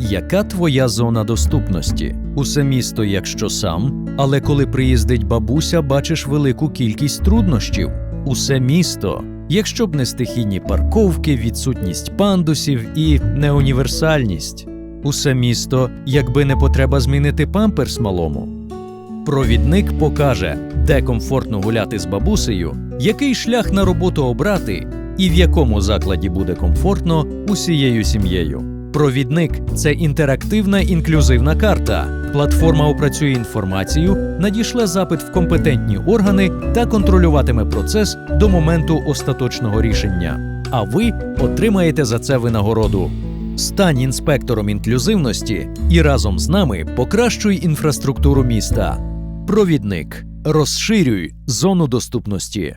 Яка твоя зона доступності? Усе місто, якщо сам, але коли приїздить бабуся, бачиш велику кількість труднощів. Усе місто, якщо б не стихійні парковки, відсутність пандусів і неуніверсальність. Усе місто, якби не потреба змінити памперс малому. Провідник покаже, де комфортно гуляти з бабусею, який шлях на роботу обрати і в якому закладі буде комфортно усією сім'єю. Провідник це інтерактивна інклюзивна карта. Платформа опрацює інформацію, надішле запит в компетентні органи та контролюватиме процес до моменту остаточного рішення. А ви отримаєте за це винагороду. Стань інспектором інклюзивності і разом з нами покращуй інфраструктуру міста. Провідник розширюй зону доступності.